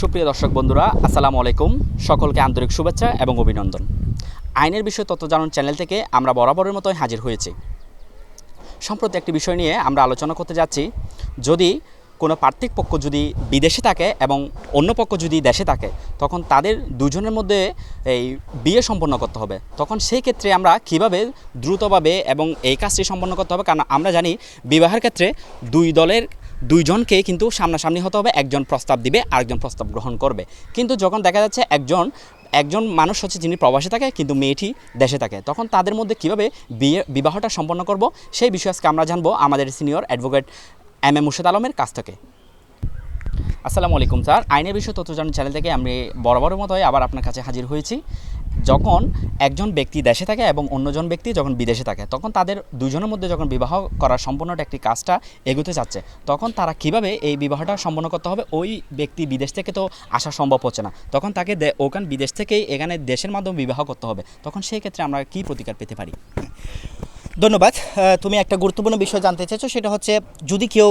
সুপ্রিয় দর্শক বন্ধুরা, আসসালামু আলাইকুম। সকলকে আন্তরিক শুভেচ্ছা এবং অভিনন্দন। আইনের বিষয় তথ্য জানুন চ্যানেল থেকে আমরা বরাবরের মতোই হাজির হয়েছি। সম্প্রতি একটি বিষয় নিয়ে আমরা আলোচনা করতে যাচ্ছি। যদি কোনো পার্থিক পক্ষ যদি বিদেশে থাকে এবং অন্য পক্ষ যদি দেশে থাকে, তখন তাদের দুজনের মধ্যে এই বিয়ে সম্পন্ন করতে হবে। তখন সেই ক্ষেত্রে আমরা কীভাবে দ্রুতভাবে এবং এই কাজটি সম্পন্ন করতে হবে? কারণ আমরা জানি বিবাহের ক্ষেত্রে দুই দলের দুইজনকে কিন্তু সামনাসামনি হতে হবে, একজন প্রস্তাব দিবে, আরেকজন প্রস্তাব গ্রহণ করবে। কিন্তু যখন দেখা যাচ্ছে একজন একজন মানুষ হচ্ছে যিনি প্রবাসে থাকে, কিন্তু মেয়েটি দেশে থাকে, তখন তাদের মধ্যে কীভাবে বিয়ে, বিবাহটা সম্পন্ন করব, সেই বিষয়ে আজকে আমরা জানব আমাদের senior advocate M A Murshed আলমের কাছ থেকে। আসসালামু আলাইকুম, স্যার। আইনের বিষয় তথ্য জানার চ্যানেল থেকে আমি বরাবরের মতোই আবার আপনার কাছে হাজির হয়েছি। যখন একজন ব্যক্তি দেশে থাকে এবং অন্যজন ব্যক্তি যখন বিদেশে থাকে, তখন তাদের দুজনের মধ্যে যখন বিবাহ করার সম্পূর্ণটা একটি কাজটা এগোতে চাচ্ছে, তখন তারা কীভাবে এই বিবাহটা সম্পন্ন করতে হবে? ওই ব্যক্তি বিদেশ থেকে তো আসা সম্ভব হচ্ছে না। তখন তাকে ওখান বিদেশ থেকেই এখানে দেশের মাধ্যমে বিবাহ করতে হবে। তখন সেই ক্ষেত্রে আমরা কী প্রতিকার পেতে পারি? ধন্যবাদ। তুমি একটা গুরুত্বপূর্ণ বিষয় জানতে চাইছো সেটা হচ্ছে যদি কেউ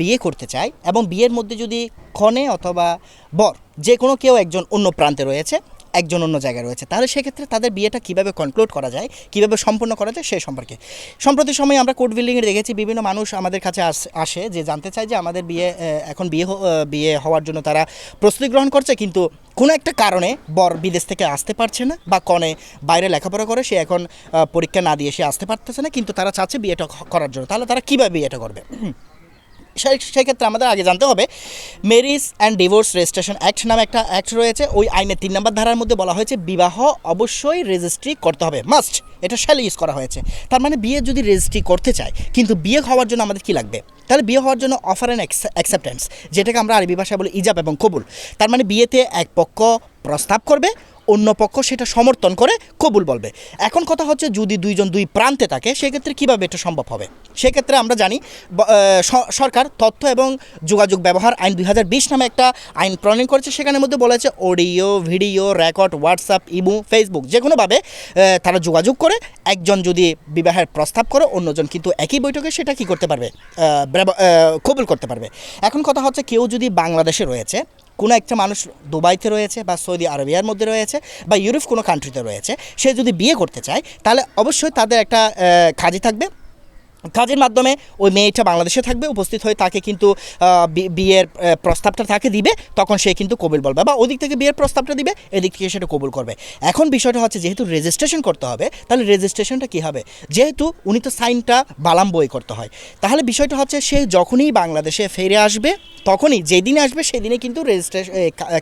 বিয়ে করতে চায় এবং বিয়ের মধ্যে যদি ক্ষণে অথবা বর, যে কোনো কেউ একজন অন্য প্রান্তে রয়েছে একজন অন্য জায়গায় রয়েছে। তাহলে সেক্ষেত্রে তাদের বিয়েটা কীভাবে কনক্লুড করা যায়, কীভাবে সম্পন্ন করা যায় সে সম্পর্কে। সম্প্রতি সময়ে আমরা কোর্ট বিল্ডিংয়ে দেখেছি বিভিন্ন মানুষ আমাদের কাছে আস- যে জানতে চায় যে আমাদের বিয়ে এখন বিয়ে বিয়ে হওয়ার জন্য তারা প্রস্তুতি গ্রহণ করছে কিন্তু কোনো একটা কারণে বর বিদেশ থেকে আসতে পারছে না বা কনে বাইরে লেখাপড়া করে সে এখন পরীক্ষা না দিয়ে সে আসতে পারতেছে না কিন্তু তারা চাচ্ছে বিয়েটা করার জন্য। তাহলে তারা কীভাবে বিয়েটা করবে? সেক্ষেত্রে আমাদের আগে জানতে হবে marriage and divorce registration act নামে একটা অ্যাক্ট রয়েছে, ওই আইনের তিন নম্বর ধারার মধ্যে বলা হয়েছে, বিবাহ অবশ্যই রেজিস্ট্রি করতে হবে মাস্ট এটা শ্যাল ইউজ করা হয়েছে। তার মানে বিয়ে যদি রেজিস্ট্রি করতে চায়, কিন্তু বিয়ে হওয়ার জন্য আমাদের কী লাগবে? তাহলে বিয়ে হওয়ার জন্য অফার অ্যান্ড অ্যাকসেপ্টেন্স যেটাকে আমরা আরবি ভাষায় বলি ইজাব এবং কবুল। তার মানে বিয়েতে এক পক্ষ প্রস্তাব করবে অন্য পক্ষ সেটা সমর্থন করে, কবুল বলবে। এখন কথা হচ্ছে যদি দুইজন দুই প্রান্তে থাকে, সেক্ষেত্রে কীভাবে এটা সম্ভব হবে? সেক্ষেত্রে আমরা জানি সরকার তথ্য এবং যোগাযোগ ব্যবহার আইন দুই হাজার বিশ নামে একটা আইন প্রণয়ন করেছে। সেখানের মধ্যে বলেছে, audio, video, record, WhatsApp, imo, Facebook যে কোনোভাবে তারা যোগাযোগ করে, একজন যদি বিবাহের প্রস্তাব করে, অন্যজন কিন্তু একই বৈঠকে সেটা কি করতে পারবে? কবুল করতে পারবে। এখন কথা হচ্ছে, কেউ যদি বাংলাদেশে রয়েছে কোনো একটা মানুষ দুবাইতে রয়েছে বা সৌদি আরবিয়ার মধ্যে রয়েছে বা ইউরোপ কোনো কান্ট্রিতে রয়েছে, সে যদি বিয়ে করতে চায়, তাহলে অবশ্যই তাদের একটা খাজি থাকবে। কাজের মাধ্যমে ওই মেয়েটা বাংলাদেশে থাকবে, উপস্থিত হয়ে তাকে কিন্তু বিয়ের প্রস্তাবটা তাকে দিবে, তখন সে কিন্তু কবুল বলবে বা ওদিক থেকে বিয়ের প্রস্তাবটা দিবে, এদিক থেকে সেটা কবুল করবে। এখন বিষয়টা হচ্ছে যেহেতু রেজিস্ট্রেশন করতে হবে, তাহলে রেজিস্ট্রেশনটা কী হবে? যেহেতু উনি তো সাইনটা বালাম বই করতে হয়। তাহলে বিষয়টা হচ্ছে সে যখনই বাংলাদেশে ফিরে আসবে, তখনই যেদিনে আসবে সেদিনে কিন্তু রেজিস্ট্রেশন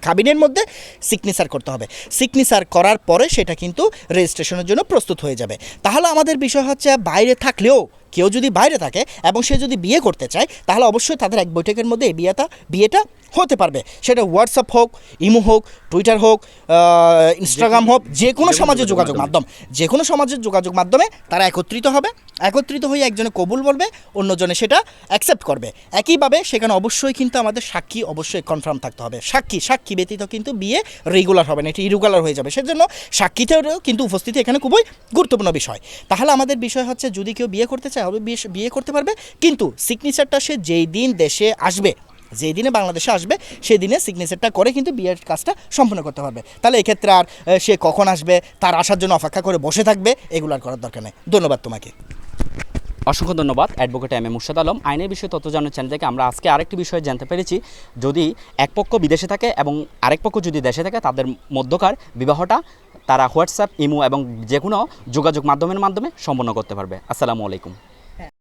কাবিনের মধ্যে সিগনেচার করতে হবে। সিগনেচার করার পরে সেটা কিন্তু রেজিস্ট্রেশনের জন্য প্রস্তুত হয়ে যাবে। তাহলে আমাদের বিষয় হচ্ছে বাইরে থাকলেও কেউ যদি বাইরে থাকে এবং সে যদি বিয়ে করতে চায় তাহলে অবশ্যই তাদের এক বৈঠকের মধ্যে এই বিয়েটা বিয়েটা হতে পারবে। সেটা হোয়াটসঅ্যাপ হোক ইমো হোক টুইটার হোক ইনস্টাগ্রাম হোক যে কোনো সমাজের যোগাযোগ মাধ্যম। যে কোনো সমাজের যোগাযোগ মাধ্যমে তারা একত্রিত হবে। একত্রিত হয়ে একজনে কবুল বলবে, অন্যজনে সেটা অ্যাকসেপ্ট করবে। একইভাবে সেখানে অবশ্যই কিন্তু আমাদের সাক্ষী অবশ্যই কনফার্ম থাকতে হবে। সাক্ষী সাক্ষী ব্যতীত কিন্তু বিয়ে রেগুলার হবে না, এটি ইরেগুলার হয়ে যাবে। সেজন্য সাক্ষীতেও কিন্তু উপস্থিতি এখানে খুবই গুরুত্বপূর্ণ বিষয়। তাহলে আমাদের বিষয় হচ্ছে, যদি কেউ বিয়ে করতে চায় হবে বিয়ে করতে পারবে, কিন্তু সিগনেচারটা সে যেই দিন দেশে আসবে, যেই দিনে বাংলাদেশে আসবে, সেই দিনে সিগনেচারটা করে কিন্তু বিয়ের কাজটা সম্পন্ন করতে পারবে। তাহলে এক্ষেত্রে আর সে কখন আসবে, তার আসার জন্য অপেক্ষা করে বসে থাকবে, এগুলো আর করার দরকার নেই। ধন্যবাদ তোমাকে। অসংখ্য ধন্যবাদ, advocate M A Murshed Alam. আইনের বিষয়ে তথ্য জানার চ্যানেল থেকে আমরা আজকে আরেকটি বিষয়ে জানতে পেরেছি। যদি এক পক্ষ বিদেশে থাকে এবং আরেক পক্ষ যদি দেশে থাকে, তাদের মধ্যকার বিবাহটা তারা হোয়াটসঅ্যাপ, ইমো এবং যে কোনো যোগাযোগ মাধ্যমের মাধ্যমে সম্পন্ন করতে পারবে। আসসালামু আলাইকুম।